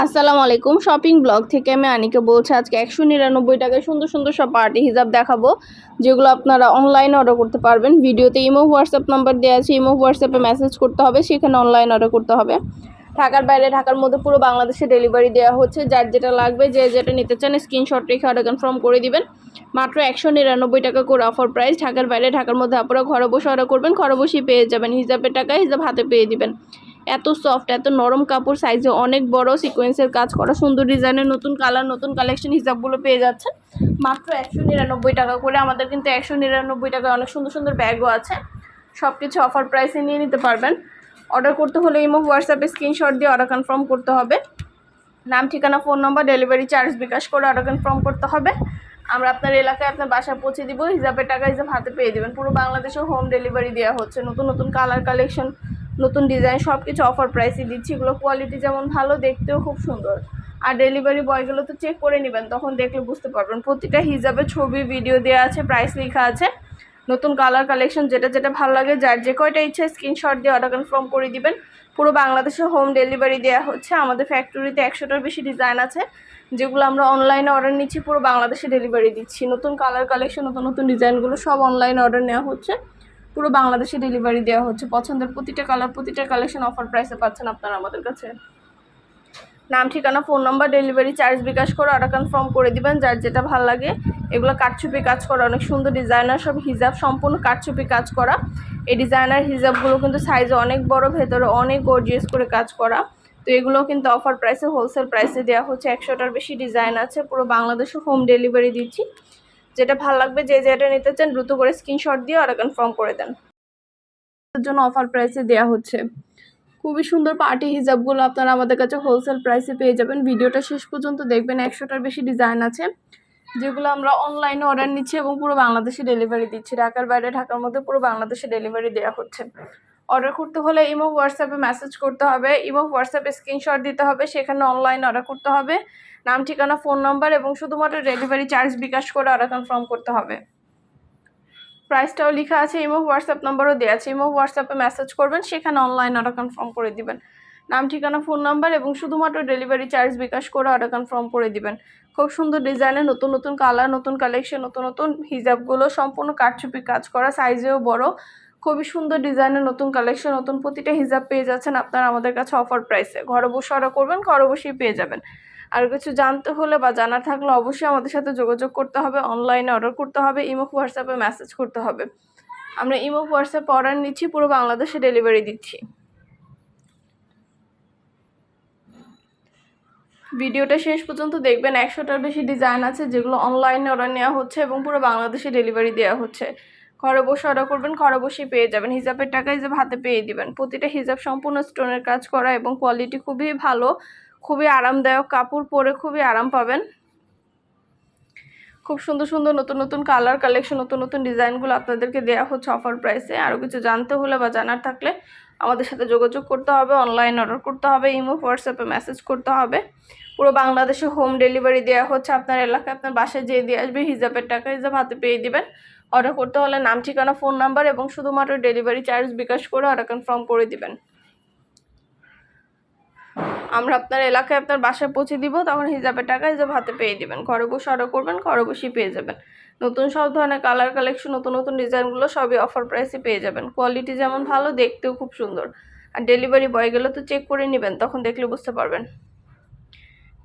আসসালামু আলাইকুম। Shopping blog থেকে আমি আনিকে বলছি, আজকে একশো নিরানব্বই টাকায় সুন্দর সুন্দর সব পার্টি হিসাব দেখাবো, যেগুলো আপনারা অনলাইনে অর্ডার করতে পারবেন। ভিডিওতে ইমো, হোয়াটসঅ্যাপ নাম্বার দেওয়া আছে, ইমো, হোয়াটসঅ্যাপে মেসেজ করতে হবে, সেখানে অনলাইন অর্ডার করতে হবে। ঢাকার বাইরে, ঢাকার মধ্যে পুরো বাংলাদেশে ডেলিভারি দেওয়া হচ্ছে, যার যেটা লাগবে, যে যেটা নিতে চান স্ক্রিনশট রেখে অর্ডার কনফার্ম করে দিবেন। মাত্র একশো নিরানব্বই টাকা করে অফার প্রাইস ঢাকার বাইরে, ঢাকার মধ্যে আপনারা ঘরে বসে অর্ডার করবেন, ঘরে বসেই পেয়ে যাবেন হিসাবের টাকা হিসাব হাতে পেয়ে দিবেন। এত সফট এত নরম কাপড় সাইজে অনেক বড় সিকোয়েন্সের কাজ করা, সুন্দর ডিজাইনের নতুন কালার নতুন কালেকশন হিসাবগুলো পেয়ে যাচ্ছেন। মাত্র একশো নিরানব্বই টাকা করে আমাদের কিন্তু একশো নিরানব্বই টাকায় অনেক সুন্দর সুন্দর ব্যাগও আছে। সব কিছু অফার প্রাইসে নিয়ে নিতে পারবেন। অর্ডার করতে হলে ইমো হোয়াটসঅ্যাপে স্ক্রিনশট দিয়ে অর্ডার কনফার্ম করতে হবে। নাম, ঠিকানা phone number delivery charge bKash করে অর্ডার কনফার্ম করতে হবে। আমরা আপনার এলাকায় আপনার বাসা পৌঁছে দিব, হিসাবের টাকা হিসাব হাতে পেয়ে দেবেন। পুরো বাংলাদেশে হোম ডেলিভারি দেওয়া হচ্ছে। নতুন নতুন কালার কালেকশন নতুন ডিজাইন সব কিছু অফার প্রাইসে দিচ্ছি। এগুলো কোয়ালিটি যেমন ভালো, দেখতেও খুব সুন্দর। আর ডেলিভারি বয়গুলো তো চেক করে নেবেন, তখন দেখলে বুঝতে পারবেন। প্রতিটা হিসাবে ছবি ভিডিও দেওয়া আছে প্রাইস লেখা আছে। নতুন কালার কালেকশন যেটা যেটা ভালো লাগে, যার যে কয়টা ইচ্ছে স্ক্রিনশট দিয়ে অর্ডার কনফার্ম করে দিবেন। পুরো বাংলাদেশে হোম ডেলিভারি দেওয়া হচ্ছে। আমাদের ফ্যাক্টরিতে একশোটার বেশি ডিজাইন আছে। যেগুলো আমরা অনলাইনে অর্ডার নিচ্ছি, পুরো বাংলাদেশে ডেলিভারি দিচ্ছি। নতুন কালার কালেকশন নতুন নতুন ডিজাইনগুলো সব অনলাইনে অর্ডার নেওয়া হচ্ছে। পুরো বাংলাদেশে ডেলিভারি দেওয়া হচ্ছে। পছন্দের প্রতিটা কালার প্রতিটা কালেকশন অফার প্রাইসে পাচ্ছেন আপনারা আমাদের কাছে। নাম, ঠিকানা phone number delivery charge bKash করে অর্ডার কনফার্ম করে দিবেন, যার যেটা ভালো লাগে। এগুলো কাঠচুপি কাজ করা, অনেক সুন্দর ডিজাইনার সব হিজাব সম্পূর্ণ কাঠচুপি কাজ করা। এই ডিজাইনার হিজাবগুলো কিন্তু সাইজে অনেক বড়, ভেতরে অনেক গর্জিয়াস করে কাজ করা। তো এগুলো কিন্তু অফার প্রাইসে হোলসেল প্রাইসে দেওয়া হচ্ছে। একশোটার বেশি ডিজাইন আছে। পুরো বাংলাদেশে হোম ডেলিভারি দিচ্ছি। যেটা ভালো লাগবে যে যেটা নিতে চান, দ্রুত করে স্ক্রিনশট দিয়ে অর্ডার কনফার্ম করে দেন। জন্য অফার প্রাইসে দেওয়া হচ্ছে। খুবই সুন্দর পার্টি হিজাবগুলো আপনারা আমাদের কাছে হোলসেল প্রাইসে পেয়ে যাবেন। ভিডিওটা শেষ পর্যন্ত দেখবেন, একশোটার বেশি ডিজাইন আছে, যেগুলো আমরা অনলাইনে অর্ডার নিচ্ছি এবং পুরো বাংলাদেশে ডেলিভারি দিচ্ছি। ঢাকার বাইরে, ঢাকার মধ্যে পুরো বাংলাদেশে ডেলিভারি দেওয়া হচ্ছে। অর্ডার করতে হলে ইমো হোয়াটসঅ্যাপে মেসেজ করতে হবে ইমো হোয়াটসঅ্যাপে স্ক্রিনশট দিতে হবে, সেখানে অনলাইন অর্ডার করতে হবে। নাম, ঠিকানা, ফোন নাম্বার এবং শুধুমাত্র ডেলিভারি চার্জ বিকাশ করে অর্ডার কনফার্ম করতে হবে। প্রাইসটাও লেখা আছে ইমো হোয়াটসঅ্যাপ নাম্বারও দেওয়া আছে। ইমো হোয়াটসঅ্যাপে মেসেজ করবেন, সেখানে অনলাইন অর্ডার কনফার্ম করে দিবেন। নাম, ঠিকানা, ফোন নাম্বার এবং শুধুমাত্র ডেলিভারি চার্জ বিকাশ করে অর্ডার কনফার্ম করে দিবেন। খুব সুন্দর ডিজাইনে নতুন নতুন কালার নতুন কালেকশন নতুন নতুন হিজাবগুলো, সম্পূর্ণ কাঠচুপি কাজ করা সাইজেও বড়। খুবই সুন্দর ডিজাইনের নতুন কালেকশন নতুন প্রতিটা হিজাব পেয়ে যাচ্ছেন আপনারা আমাদের কাছে অফার প্রাইসে ঘরে বসে অর্ডার করবেন, ঘরে বসেই পেয়ে যাবেন। আর কিছু জানতে হলে বা জানার থাকলে অবশ্যই আমাদের সাথে যোগাযোগ করতে হবে অনলাইনে অর্ডার করতে হবে ইমো হোয়াটসঅ্যাপে মেসেজ করতে হবে। আমরা ইমো হোয়াটসঅ্যাপে অর্ডার নিচ্ছি, পুরো বাংলাদেশে ডেলিভারি দিচ্ছি। ভিডিওটা শেষ পর্যন্ত দেখবেন, একশোটার বেশি ডিজাইন আছে যেগুলো অনলাইনে অর্ডার নেওয়া হচ্ছে এবং পুরো বাংলাদেশে ডেলিভারি দেওয়া হচ্ছে। ঘরে বসে অর্ডার করবেন, ঘরে বসেই পেয়ে যাবেন। হিজাবের টাকা হিসাব হাতে পেয়ে দিবেন। প্রতিটা হিজাব সম্পূর্ণ স্টোনের কাজ করা এবং কোয়ালিটি খুবই ভালো। খুবই আরামদায়ক কাপড় পরে খুবই আরাম পাবেন। খুব সুন্দর সুন্দর নতুন নতুন কালার কালেকশন নতুন নতুন ডিজাইনগুলো আপনাদেরকে দেওয়া হচ্ছে অফার প্রাইসে আরও কিছু জানতে হলে বা জানার থাকলে আমাদের সাথে যোগাযোগ করতে হবে অনলাইন অর্ডার করতে হবে ইমো হোয়াটসঅ্যাপে মেসেজ করতে হবে। পুরো বাংলাদেশে হোম ডেলিভারি দেওয়া হচ্ছে আপনার এলাকায়। আপনার বাসায় যেয়ে দিয়ে আসবে, হিজাবের টাকা হিসাব হাতে পেয়ে দিবেন। অর্ডার করতে হলে নাম, ঠিকানা ফোন নাম্বার এবং শুধুমাত্র ডেলিভারি চার্জ বিকাশ করে অর্ডার কনফার্ম করে দিবেন। আমরা আপনার এলাকায় আপনার বাসায় পৌঁছে দিব, তখন হিজাবের টাকা, হিসাব হাতে পেয়ে দিবেন। ঘরে বসে অর্ডার করবেন, ঘরে বসেই পেয়ে যাবেন। নতুন সব ধরনের কালার কালেকশন নতুন নতুন ডিজাইনগুলো সবই অফার প্রাইসে পেয়ে যাবেন। কোয়ালিটি যেমন ভালো, দেখতেও খুব সুন্দর। আর ডেলিভারি বয় গেলে তো চেক করে নেবেন, তখন দেখলে বুঝতে পারবেন।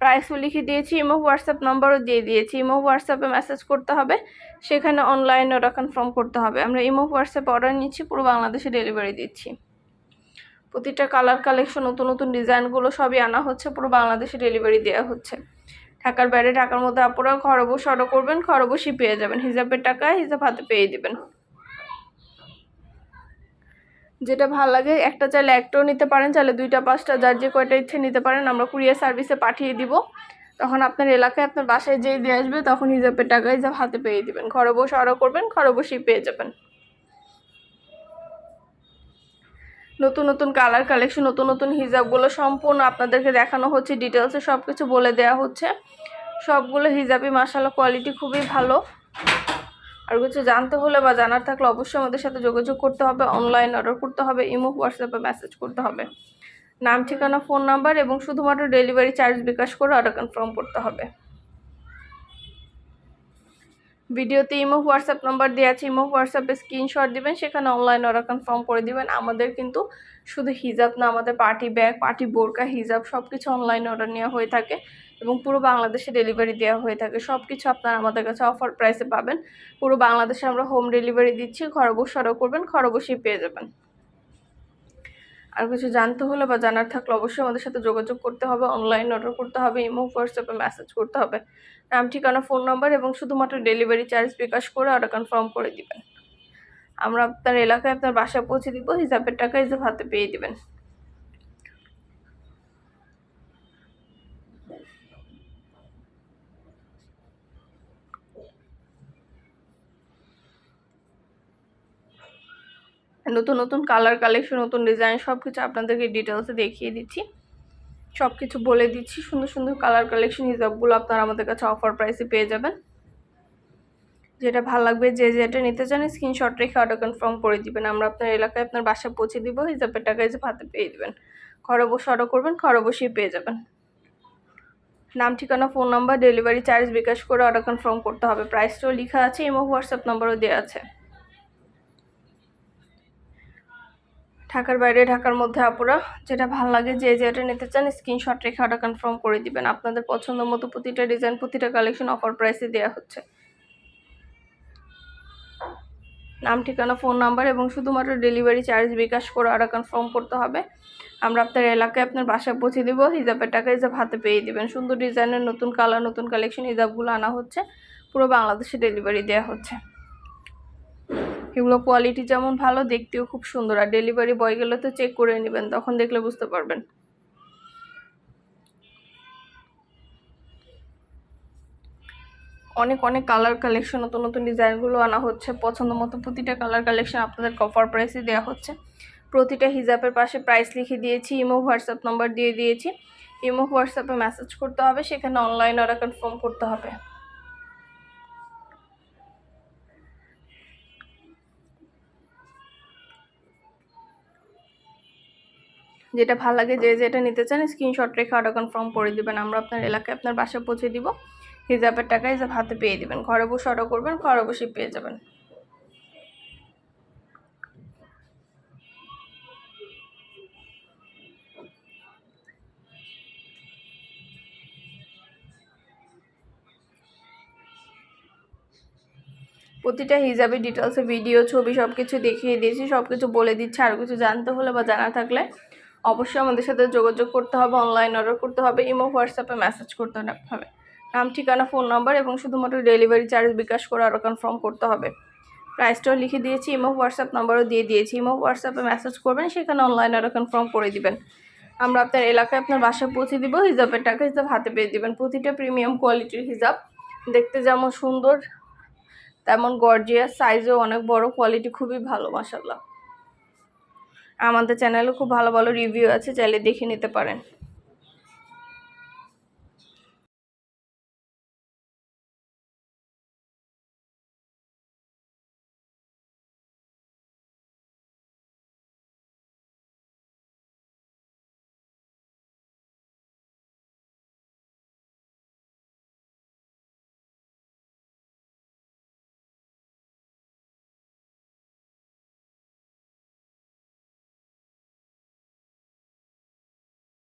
প্রাইসও লিখে দিয়েছি ইমো হোয়াটসঅ্যাপ নাম্বারও দিয়ে দিয়েছি। ইমো হোয়াটসঅ্যাপে মেসেজ করতে হবে, সেখানে অনলাইনে ওটা কনফার্ম করতে হবে। আমরা ইমো হোয়াটসঅ্যাপে অর্ডার নিচ্ছি, পুরো বাংলাদেশে ডেলিভারি দিচ্ছি। প্রতিটা কালার কালেকশন নতুন নতুন ডিজাইনগুলো সবই আনা হচ্ছে। পুরো বাংলাদেশে ডেলিভারি দেওয়া হচ্ছে। ঢাকার বাইরে, ঢাকার মধ্যে আপনারা ঘরে অর্ডার করবেন, ঘরে পেয়ে যাবেন। হিসাবের টাকা হিসাব হাতে পেয়ে দিবেন। যেটা ভালো লাগে, একটা চাইলে একটাও নিতে পারেন, চাইলে দুইটা, পাঁচটা, যার যে কয়টা ইচ্ছে নিতে পারেন, আমরা কুরিয়ার সার্ভিসে পাঠিয়ে দিব। তখন আপনার এলাকায়, আপনার বাসায় যেয়ে দিয়ে আসবে, তখন হিসাবের টাকা হিসাব হাতে পেয়ে দিবেন। ঘরে বসে অর্ডার করবেন, ঘরে বসেই পেয়ে যাবেন। নতুন নতুন কালার কালেকশন নতুন নতুন হিজাবগুলো সম্পূর্ণ আপনাদেরকে দেখানো হচ্ছে ডিটেলসে সব কিছু বলে দেওয়া হচ্ছে। সবগুলো হিজাবই মাসাল্লাহ কোয়ালিটি খুবই ভালো। আর কিছু জানতে হলে বা জানার থাকলে অবশ্যই আমাদের সাথে যোগাযোগ করতে হবে অনলাইন অর্ডার করতে হবে, ইমো হোয়াটসঅ্যাপে মেসেজ করতে হবে। নাম, ঠিকানা ফোন নাম্বার এবং শুধুমাত্র ডেলিভারি চার্জ বিকাশ করে অর্ডার কনফার্ম করতে হবে। ভিডিওতে ইমো, হোয়াটসঅ্যাপ নাম্বার দেওয়া আছে, ইমো, হোয়াটসঅ্যাপে স্ক্রিনশট দিবেন, সেখানে অনলাইন অর্ডার কনফার্ম করে দেবেন। আমাদের কিন্তু শুধু হিজাব না, আমাদের পার্টি ব্যাগ পার্টি বোরকা হিজাব সব কিছু অনলাইন অর্ডার নেওয়া হয়ে থাকে এবং পুরো বাংলাদেশে ডেলিভারি দেওয়া হয়ে থাকে। সব কিছু আপনারা আমাদের কাছে অফার প্রাইসে পাবেন। পুরো বাংলাদেশে আমরা হোম ডেলিভারি দিচ্ছি ঘরে বসে অর্ডার করবেন ঘরে বসেই পেয়ে যাবেন। আর কিছু জানতে হলে বা জানার থাকলে অবশ্যই আমাদের সাথে যোগাযোগ করতে হবে অনলাইন অর্ডার করতে হবে ইমো হোয়াটসঅ্যাপে মেসেজ করতে হবে। নাম, ঠিকানা ফোন নাম্বার এবং শুধুমাত্র ডেলিভারি চার্জ বিকাশ করে অর্ডার কনফার্ম করে দিবেন। আমরা আপনার এলাকায় আপনার বাসায় পৌঁছে দিব, হিসাবের টাকা হিসাব হাতে পেয়ে দিবেন। নতুন নতুন কালার কালেকশন নতুন ডিজাইন সব কিছু আপনাদেরকে ডিটেলসে দেখিয়ে দিচ্ছি। সব কিছু বলে দিচ্ছি, সুন্দর সুন্দর কালার কালেকশন হিসাবগুলো আপনারা আমাদের কাছে অফার প্রাইসে পেয়ে যাবেন। যেটা ভালো লাগবে, যে যেটা নিতে চান স্ক্রিনশট রেখে অর্ডার কনফার্ম করে দিবেন। আমরা আপনার এলাকায় আপনার বাসা পৌঁছে দিব, হিসাবের টাকা হিসাব হাতে পেয়ে দিবেন। ঘরে বসে অর্ডার করবেন, ঘরে বসেই পেয়ে যাবেন। নাম, ঠিকানা phone number delivery charge bKash করে অর্ডার কনফার্ম করতে হবে। প্রাইসটাও লেখা আছে এবং হোয়াটসঅ্যাপ নাম্বারও দেওয়া আছে। ঢাকার বাইরে, ঢাকার মধ্যে আপুরা, যেটা ভালো লাগে যে যেটা নিতে চান স্ক্রিনশট রেখে অর্ডার কনফার্ম করে দিবেন। আপনাদের পছন্দ মতো প্রতিটা ডিজাইন প্রতিটা কালেকশন অফার প্রাইসে দেওয়া হচ্ছে। নাম, ঠিকানা ফোন নাম্বার এবং শুধুমাত্র ডেলিভারি চার্জ বিকাশ করে অর্ডার কনফার্ম করতে হবে। আমরা আপনার এলাকায় আপনার বাসায় পৌঁছে দেবো, হিজাবের টাকা হিসাব হাতে পেয়ে দেবেন। সুন্দর ডিজাইনের নতুন কালার নতুন কালেকশন হিজাবগুলো আনা হচ্ছে। পুরো বাংলাদেশে ডেলিভারি দেওয়া হচ্ছে। এগুলো কোয়ালিটি যেমন ভালো, দেখতেও খুব সুন্দর। আর ডেলিভারি বয় গেলে তো চেক করে নেবেন, তখন দেখলে বুঝতে পারবেন। অনেক অনেক কালার কালেকশন নতুন নতুন ডিজাইনগুলো আনা হচ্ছে। পছন্দ মতো প্রতিটা কালার কালেকশন আপনাদের কফার প্রাইসে দেওয়া হচ্ছে। প্রতিটা হিজাবের পাশে প্রাইস লিখে দিয়েছি ইমো হোয়াটসঅ্যাপ নাম্বার দিয়ে দিয়েছি। ইমো হোয়াটসঅ্যাপে মেসেজ করতে হবে, সেখানে অনলাইন অর্ডার কনফার্ম করতে হবে। যেটা ভালো লাগে, যে যেটা নিতে চান স্ক্রিনশট রেখে অর্ডার কনফার্ম করে দিবেন। আমরা আপনার এলাকায় আপনার বাসায় পৌঁছে দিব। হিজাবের টাকা হিসাব হাতে পেয়ে দিবেন। ঘরে বসে অর্ডার করবেন, ঘরে বসে পেয়ে যাবেন। প্রতিটা হিজাবের ডিটেলসে ভিডিও ছবি সব কিছু দেখিয়ে দিয়েছি। সব কিছু বলে দিচ্ছি। আর কিছু জানতে হলে বা জানা থাকলে অবশ্যই আমাদের সাথে যোগাযোগ করতে হবে অনলাইন অর্ডার করতে হবে, ইমো, হোয়াটসঅ্যাপে মেসেজ করতে হবে। নাম, ঠিকানা ফোন নাম্বার এবং শুধুমাত্র ডেলিভারি চার্জ বিকাশ করে আরও কনফার্ম করতে হবে। প্রাইসটাও লিখে দিয়েছি, ইমো, হোয়াটসঅ্যাপ নাম্বারও দিয়ে দিয়েছি। ইমো, হোয়াটসঅ্যাপে মেসেজ করবেন, সেখানে অনলাইন আরও কনফার্ম করে দিবেন। আমরা আপনার এলাকায় আপনার বাসায় পৌঁছে দিব, হিজাবের টাকা হিসাব হাতে পেয়ে দিবেন। প্রতিটা প্রিমিয়াম কোয়ালিটির হিজাব। দেখতে যেমন সুন্দর, তেমন গর্জিয়াস সাইজও অনেক বড় কোয়ালিটি খুবই ভালো মাসাল্লাহ আমাদের চ্যানেলে খুব ভালো ভালো রিভিউ আছে চাইলে দেখে নিতে পারেন।